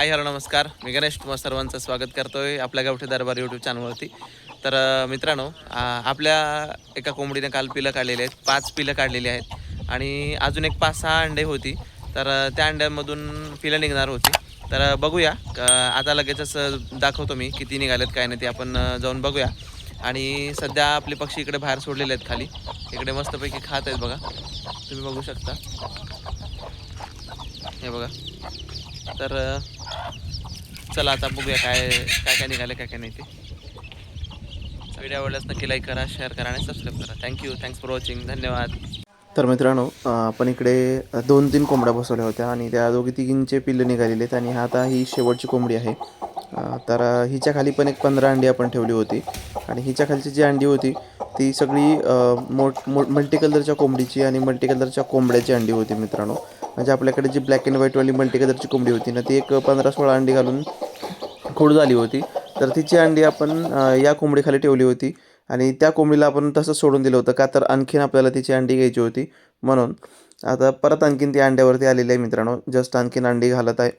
Hi hello नमस्कार. मी गणेश तुम्हा सर्वांचं स्वागत करतोय आपल्या गावठी दरबार यूट्यूब चॅनलवरती तर मित्रांनो आपल्या एका कोंबडीने काल पिलं काढलेली आहेत. पाच पिलं काढलेली आहेत. आणि अजून एक पाच सहा अंडे होती. तर त्या अंड्यामधून पिलं निघणार होती. तर बघूया. आता लगेचच दाखवतो मी किती निघालेत काय नाही ते आपण जाऊन बघूया. आणि सध्या आपले पक्षी इकडे बाहेर सोडलेले आहेत खाली. इकडे मस्तपैकी खात आहेत बघा. तुम्ही बघू शकता. हे बघा. तर चला आता बघूया काय काय काय निघालं काय काय नाही ते. व्हिडिओ आवडल्यास नक्की लाईक करा शेअर करा आणि सबस्क्राईब करा. थँक्यू थँक्स फॉर वॉचिंग धन्यवाद. तर मित्रांनो आपण इकडे दोन तीन कोंबड्या बसवल्या होत्या आणि त्या दोघी तिघींचे पिल्लं निघालेले आहेत आणि हा आता ही शेवटची कोंबडी आहे. तर हिच्या खाली पण एक पंधरा अंडी आपण ठेवली होती आणि हिच्या खालची जी अंडी होती ती सगळी मोठ मोठ मल्टी कलरच्या कोंबडीची आणि मल्टी कलरच्या कोंबड्याची अंडी होती मित्रांनो. म्हणजे आपल्याकडे जी ब्लॅक अँड व्हाईटवाली मल्टी कलरची कोंबडी होती ना ती एक पंधरा सोळा अंडी घालून खोड झाली होती. तर तिची अंडी आपण या कोंबडीखाली ठेवली होती आणि त्या कोंबडीला आपण तसंच सोडून दिलं होतं का तर आणखीन आपल्याला तिची अंडी घ्यायची होती. म्हणून आता परत आणखीन ती अंड्यावरती आलेली आहे मित्रांनो जस्ट आणखीन अंडी घालत आहे.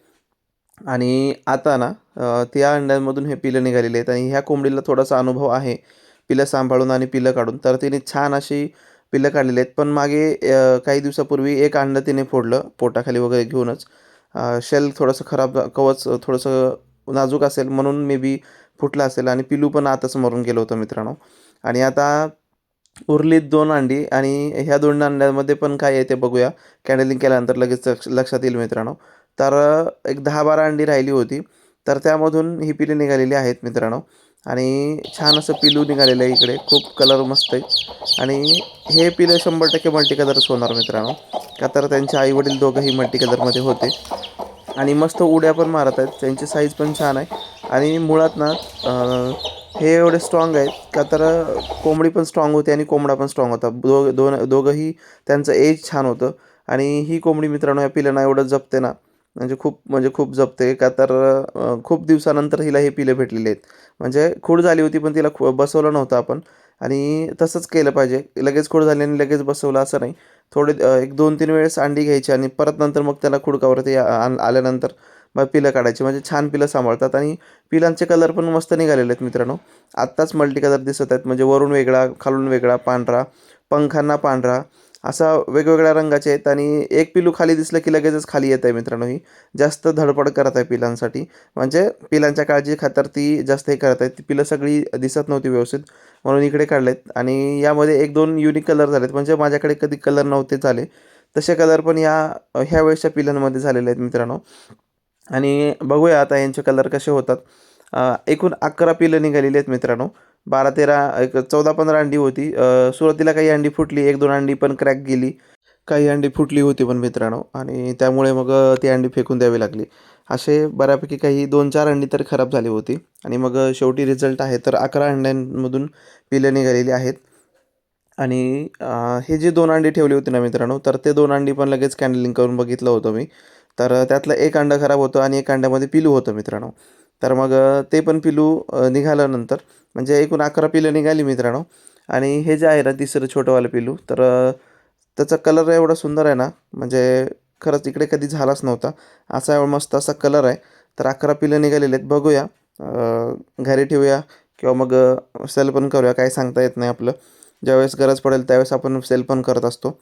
आणि आता ना त्या अंड्यांमधून हे पिलं निघालेले आहेत आणि ह्या कोंबडीला थोडासा अनुभव आहे. पिलं सांभाळून आणि पिलं काढून. तर तिने छान अशी पिल्लं काढलेली आहेत. पण मागे काही दिवसापूर्वी एक अंडं तिने फोडलं पोटाखाली वगैरे घेऊनच. शेल थोडंसं खराब कवच थोडंसं नाजूक असेल म्हणून मे बी फुटलं असेल आणि पिलू पण आताच मरून गेलं होतं मित्रांनो. आणि आता उरलीत दोन अंडी आणि ह्या दोन अंड्यांमध्ये पण काय आहे ते बघूया. कॅन्डलिंग केल्यानंतर लगेच लक्ष- लक्षात येईल मित्रांनो. तर एक दहा बारा अंडी राहिली होती. तर त्यामधून ही पिले निघालेली आहेत मित्रांनो. आणि छान असं पिलू निघालेलं आहे इकडे. खूप कलर मस्त आहे. आणि हे पिलं शंभर टक्के मल्टी कलरच होणार मित्रांनो. का तर त्यांचे आईवडील दोघंही मल्टी कलरमध्ये होते. आणि मस्त उड्या पण मारत आहेत. त्यांची साईज पण छान आहे. आणि मुळात ना हे एवढे स्ट्रॉंग आहेत. का तर कोंबडी पण स्ट्रॉंग होती आणि कोंबडा पण स्ट्रॉंग होता. दो दोन दोघंही त्यांचं एज छान होतं. आणि ही कोंबडी मित्रांनो या पिलांना एवढं जपते ना म्हणजे खूप म्हणजे खूप जपते. का तर खूप दिवसानंतर हिला हे पिलं भेटलेले आहेत. म्हणजे खूड झाली होती पण तिला खू बसवलं नव्हतं आपण. आणि तसंच केलं पाहिजे. लगेच खूड झाली आणि लगेच बसवलं असं नाही. थोडे एक दोन तीन वेळेस अंडी घ्यायची आणि परत नंतर मग त्याला खुडकावरती आण- आल्यानंतर मग पिलं काढायची. म्हणजे छान पिलं सांभाळतात. आणि पिलांचे कलर पण मस्त निघालेले आहेत मित्रांनो. आत्ताच मल्टी कलर दिसत आहेत. म्हणजे वरून वेगळा खालून वेगळा पांढरा पंखांना पांढरा. असा वेगवेगळ्या रंगाचे आहेत आणि एक पिलू खाली दिसलं की लगेचच खाली येत आहे मित्रांनो ही. जास्त धडपड करत आहे पिलांसाठी. म्हणजे पिलांच्या काळजी खातर ती जास्त हे करत आहेत. ती पिलं सगळी दिसत नव्हती व्यवस्थित. म्हणून इकडे काढलेत. आणि यामध्ये एक दोन युनिक कलर झालेत. म्हणजे माझ्याकडे कधी कलर नव्हते झाले. तसे कलर पण या ह्या वेळेसच्या पिलांमध्ये झालेले आहेत मित्रांनो. आणि बघूया आता यांचे कलर कसे होतात. एकूण अकरा पिलं निघालेली आहेत मित्रांनो. बारा तेरा एक चौदा पंधरा अंडी होती. सुरुवातीला काही अंडी फुटली एक दोन अंडी पण क्रॅक गेली. काही अंडी फुटली होती पण मित्रांनो. आणि त्यामुळे मग ती अंडी फेकून द्यावी लागली. असे बऱ्यापैकी काही दोन चार अंडी तर खराब झाली होती. आणि मग शेवटी रिझल्ट आहे तर अकरा अंड्यांमधून पिलं निघालेली आहेत. आणि हे जे दोन अंडी ठेवली होती ना मित्रांनो तर ते दोन अंडी पण लगेच कॅन्डलिंग करून बघितलं होतं मी. तर त्यातलं एक अंडं खराब होतं आणि एक अंड्यामध्ये पिलू होतं मित्रांनो. तर मग ते पण पिलू निघालं नंतर म्हणजे एकूण अकरा पिलं निघाली मित्रांनो. आणि हे जे आहे ना तिसरं छोटंवालं पिलू तर त्याचा कलर एवढा सुंदर आहे ना म्हणजे खरंच इकडे कधी झालाच नव्हता. असा एवढा मस्त असा कलर आहे. तर अकरा पिलं निघालेले आहेत. बघूया घरी ठेवूया किंवा मग सेल पण करूया. काही सांगता येत नाही आपलं. ज्यावेळेस गरज पडेल त्यावेळेस आपण सेल पण करत असतो.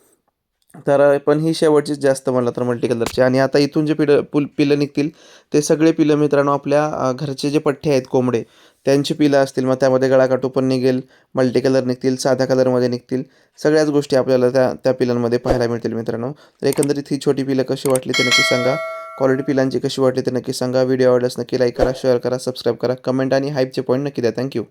तर पण ही शेवटचीच जास्त म्हणलं तर मल्टी कलरची. आणि आता इथून जे पिलं पुल पिलं निघतील ते सगळे पिलं मित्रांनो आपल्या घरचे जे पठ्ठे आहेत कोंबडे त्यांची पिलं असतील. मग त्यामध्ये गळाकाटू पण निघेल मल्टी कलर निघतील साध्या कलरमध्ये निघतील. सगळ्याच गोष्टी आपल्याला त्या त्या पिलांमध्ये पाहायला मिळतील मित्रांनो. तर एकंदरीत ही छोटी पिलं कशी वाटली ते नक्की सांगा. क्वालिटी पिलांची कशी वाटली ते नक्की सांगा. व्हिडिओ आवडल्यास नक्की लाईक करा शेअर करा सबस्क्राईब करा कमेंट आणि हाईपचे पॉईंट नक्की द्या. थँक्यू